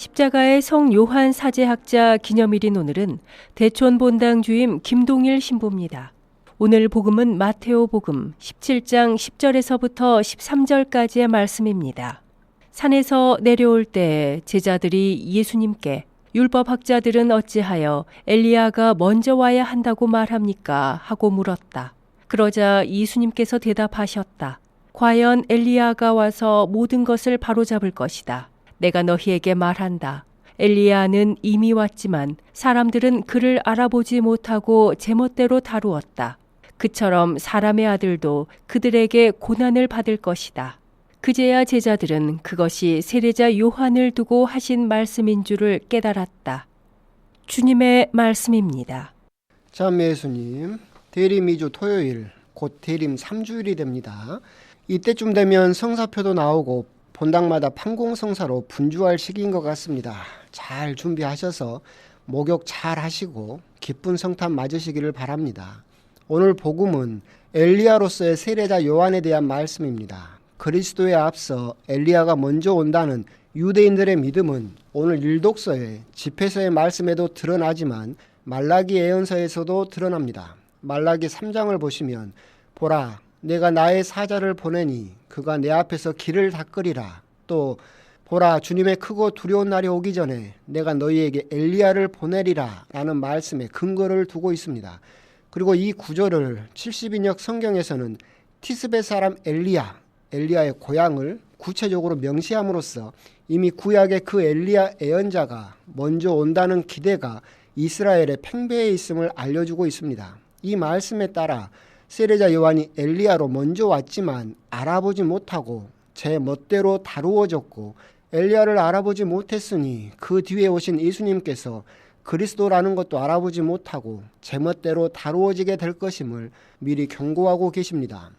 십자가의 성 요한 사제학자 기념일인 오늘은 대촌 본당 주임 김동일 신부입니다. 오늘 복음은 마테오 복음 17장 10절에서부터 13절까지의 말씀입니다. 산에서 내려올 때 제자들이 예수님께 율법학자들은 어찌하여 엘리야가 먼저 와야 한다고 말합니까? 하고 물었다. 그러자 예수님께서 대답하셨다. 과연 엘리야가 와서 모든 것을 바로잡을 것이다. 내가 너희에게 말한다. 엘리야는 이미 왔지만 사람들은 그를 알아보지 못하고 제멋대로 다루었다. 그처럼 사람의 아들도 그들에게 고난을 받을 것이다. 그제야 제자들은 그것이 세례자 요한을 두고 하신 말씀인 줄을 깨달았다. 주님의 말씀입니다. 참 예수님, 대림 2주 토요일, 곧 대림 3주일이 됩니다. 이때쯤 되면 성사표도 나오고 본당마다 판공성사로 분주할 시기인 것 같습니다. 잘 준비하셔서 목욕 잘 하시고 기쁜 성탄 맞으시기를 바랍니다. 오늘 복음은 엘리야로서의 세례자 요한에 대한 말씀입니다. 그리스도에 앞서 엘리야가 먼저 온다는 유대인들의 믿음은 오늘 일독서의 집회서의 말씀에도 드러나지만 말라기 예언서에서도 드러납니다. 말라기 3장을 보시면 보라 내가 나의 사자를 보내니 그가 내 앞에서 길을 닦으리라. 또 보라 주님의 크고 두려운 날이 오기 전에 내가 너희에게 엘리야를 보내리라 라는 말씀에 근거를 두고 있습니다. 그리고 이 구절을 70인역 성경에서는 티스베 사람 엘리야, 엘리야의 고향을 구체적으로 명시함으로써 이미 구약의 그 엘리야 예언자가 먼저 온다는 기대가 이스라엘의 팽배에 있음을 알려주고 있습니다. 이 말씀에 따라 세례자 요한이 엘리야로 먼저 왔지만 알아보지 못하고 제 멋대로 다루어졌고 엘리야를 알아보지 못했으니 그 뒤에 오신 예수님께서 그리스도라는 것도 알아보지 못하고 제멋대로 다루어지게 될 것임을 미리 경고하고 계십니다.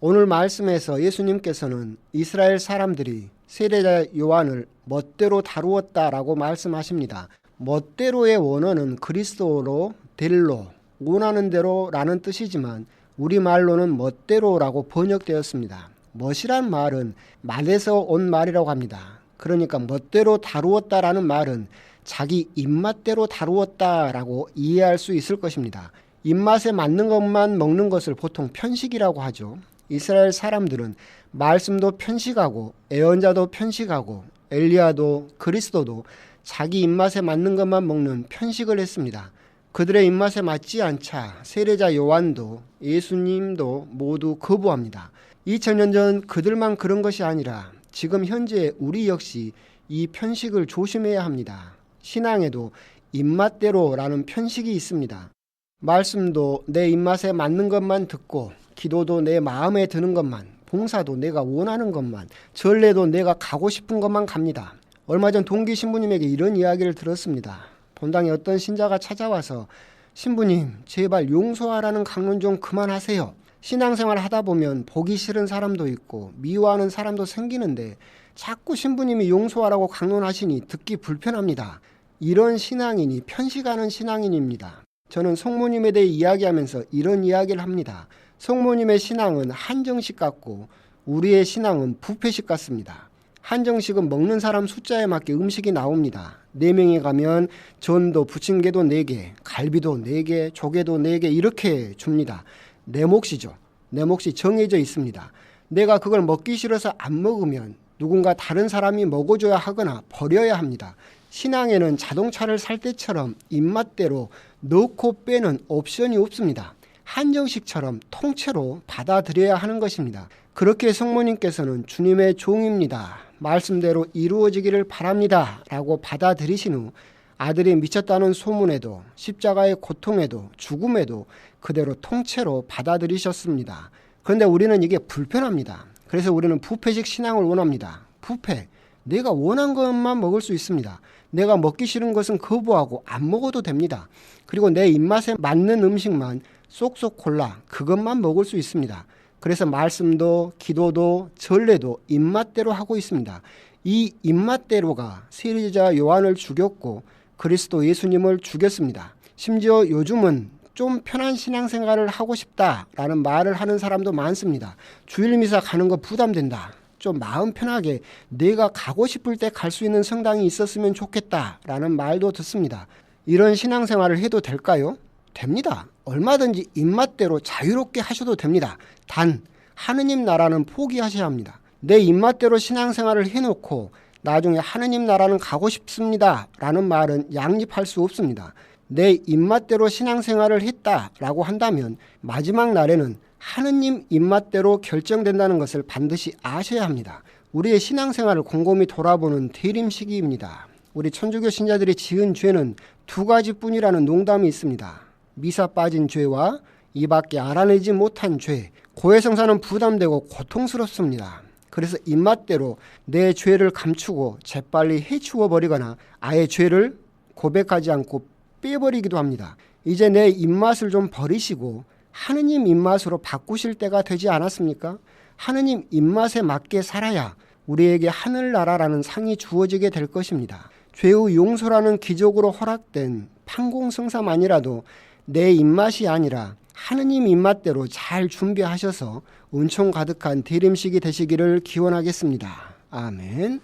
오늘 말씀에서 예수님께서는 이스라엘 사람들이 세례자 요한을 멋대로 다루었다라고 말씀하십니다. 멋대로의 원어는 그리스도로 델로 원하는 대로라는 뜻이지만 우리말로는 멋대로라고 번역되었습니다. 멋이란 말은 말에서 온 말이라고 합니다. 그러니까 멋대로 다루었다라는 말은 자기 입맛대로 다루었다라고 이해할 수 있을 것입니다. 입맛에 맞는 것만 먹는 것을 보통 편식이라고 하죠. 이스라엘 사람들은 말씀도 편식하고 애언자도 편식하고 엘리야도 그리스도도 자기 입맛에 맞는 것만 먹는 편식을 했습니다. 그들의 입맛에 맞지 않자 세례자 요한도 예수님도 모두 거부합니다. 2000년 전 그들만 그런 것이 아니라 지금 현재 우리 역시 이 편식을 조심해야 합니다. 신앙에도 입맛대로라는 편식이 있습니다. 말씀도 내 입맛에 맞는 것만 듣고 기도도 내 마음에 드는 것만 봉사도 내가 원하는 것만 전례도 내가 가고 싶은 것만 갑니다. 얼마 전 동기 신부님에게 이런 이야기를 들었습니다. 본당에 어떤 신자가 찾아와서 신부님 제발 용서하라는 강론 좀 그만하세요. 신앙생활 하다 보면 보기 싫은 사람도 있고 미워하는 사람도 생기는데 자꾸 신부님이 용서하라고 강론하시니 듣기 불편합니다. 이런 신앙인이 편식하는 신앙인입니다. 저는 성모님에 대해 이야기하면서 이런 이야기를 합니다. 성모님의 신앙은 한정식 같고 우리의 신앙은 부패식 같습니다. 한정식은 먹는 사람 숫자에 맞게 음식이 나옵니다. 네 명이 가면 전도 부침개도 네 개, 갈비도 네 개, 조개도 네개 이렇게 줍니다. 내 몫이죠. 내 몫이 정해져 있습니다. 내가 그걸 먹기 싫어서 안 먹으면 누군가 다른 사람이 먹어줘야 하거나 버려야 합니다. 신앙에는 자동차를 살 때처럼 입맛대로 넣고 빼는 옵션이 없습니다. 한정식처럼 통째로 받아들여야 하는 것입니다. 그렇게 성모님께서는 주님의 종입니다. 말씀대로 이루어지기를 바랍니다. 라고 받아들이신 후 아들이 미쳤다는 소문에도 십자가의 고통에도 죽음에도 그대로 통째로 받아들이셨습니다. 그런데 우리는 이게 불편합니다. 그래서 우리는 부패식 신앙을 원합니다. 부패. 내가 원한 것만 먹을 수 있습니다. 내가 먹기 싫은 것은 거부하고 안 먹어도 됩니다. 그리고 내 입맛에 맞는 음식만 쏙쏙 골라 그것만 먹을 수 있습니다. 그래서 말씀도 기도도 전례도 입맛대로 하고 있습니다. 이 입맛대로가 세례자 요한을 죽였고 그리스도 예수님을 죽였습니다. 심지어 요즘은 좀 편한 신앙생활을 하고 싶다라는 말을 하는 사람도 많습니다. 주일 미사 가는 거 부담된다. 좀 마음 편하게 내가 가고 싶을 때 갈 수 있는 성당이 있었으면 좋겠다라는 말도 듣습니다. 이런 신앙생활을 해도 될까요? 됩니다. 얼마든지 입맛대로 자유롭게 하셔도 됩니다. 단 하느님 나라는 포기하셔야 합니다. 내 입맛대로 신앙생활을 해놓고 나중에 하느님 나라는 가고 싶습니다. 라는 말은 양립할 수 없습니다. 내 입맛대로 신앙생활을 했다 라고 한다면 마지막 날에는 하느님 입맛대로 결정된다는 것을 반드시 아셔야 합니다. 우리의 신앙생활을 곰곰이 돌아보는 대림 시기입니다. 우리 천주교 신자들이 지은 죄는 두 가지뿐이라는 농담이 있습니다. 미사 빠진 죄와 이밖에 알아내지 못한 죄. 고해성사는 부담되고 고통스럽습니다. 그래서 입맛대로 내 죄를 감추고 재빨리 해치워 버리거나 아예 죄를 고백하지 않고 빼버리기도 합니다. 이제 내 입맛을 좀 버리시고 하느님 입맛으로 바꾸실 때가 되지 않았습니까? 하느님 입맛에 맞게 살아야 우리에게 하늘나라라는 상이 주어지게 될 것입니다. 죄의 용서라는 기적으로 허락된 판공성사만이라도 내 입맛이 아니라 하느님 입맛대로 잘 준비하셔서 은총 가득한 대림식이 되시기를 기원하겠습니다. 아멘.